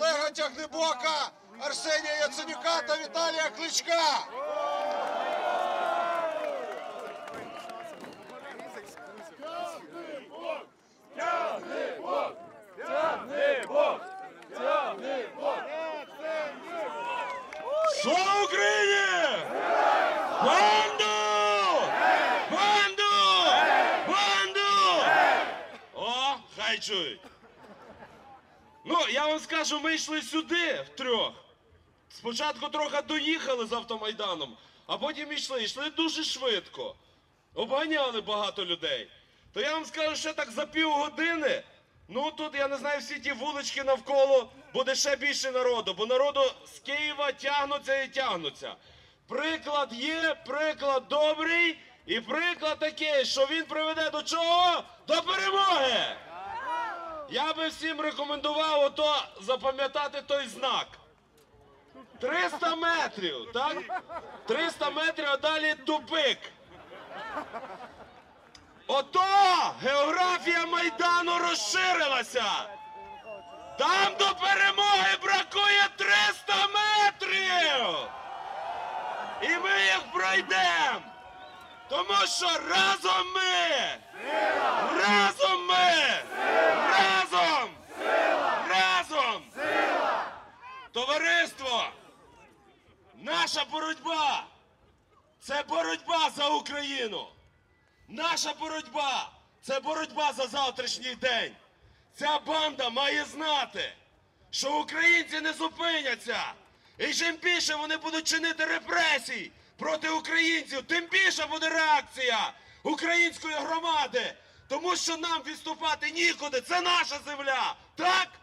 Олега Тягнебока, Арсенія Яценюка та Віталія Кличка. Слава Україні! Банду! Банду! Банду! О, хай чують. Ну, я вам скажу, ми йшли сюди втрьох. Спочатку трохи доїхали з автомайданом, а потім йшли, йшли дуже швидко. Обганяли багато людей. То я вам скажу, що так за півгодини. Ну тут я не знаю, всі ті вулички навколо буде ще більше народу, бо народу з Києва тягнуться і тягнуться. Приклад є, приклад добрий, і приклад такий, що він приведе до чого? До перемоги! Я би всім рекомендував ото запам'ятати той знак. 300 метрів, так? 300 метрів, а далі тупик. Ото географія Майдану розширилася. Там до перемоги бракує 300 метрів. І ми їх пройдемо. Тому що разом ми. Разом ми. Разом. Разом. Товариство. Наша боротьба. Це боротьба за Україну. Наша боротьба це боротьба за завтрашній день. Ця банда має знати, що українці не зупиняться. І чим більше вони будуть чинити репресій проти українців, тим більша буде реакція української громади. Тому що нам відступати нікуди. Це наша земля. Так?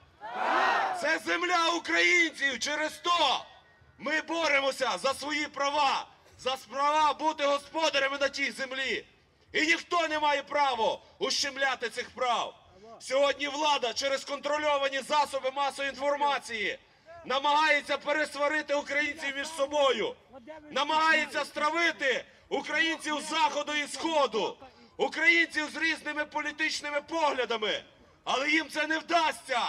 Це земля українців. Через то ми боремося за свої права, за права бути господарями на тій землі. І ніхто не має права ущемляти цих прав. Сьогодні влада через контрольовані засоби масової інформації намагається пересварити українців між собою, намагається стравити українців заходу і сходу, українців з різними політичними поглядами. Але їм це не вдасться,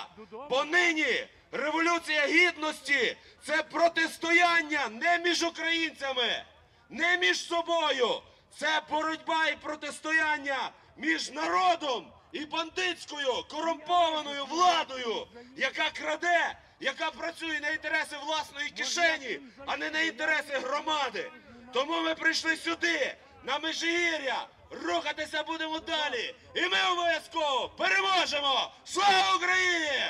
бо нині революція гідності це протистояння не між українцями, не між собою. Це боротьба і протистояння між народом і бандитською корумпованою владою, яка краде, яка працює на інтереси власної кишені, а не на інтереси громади. Тому ми прийшли сюди, на Межигір'я. Рухатися будемо далі. І ми обов'язково переможемо! Слава Україні!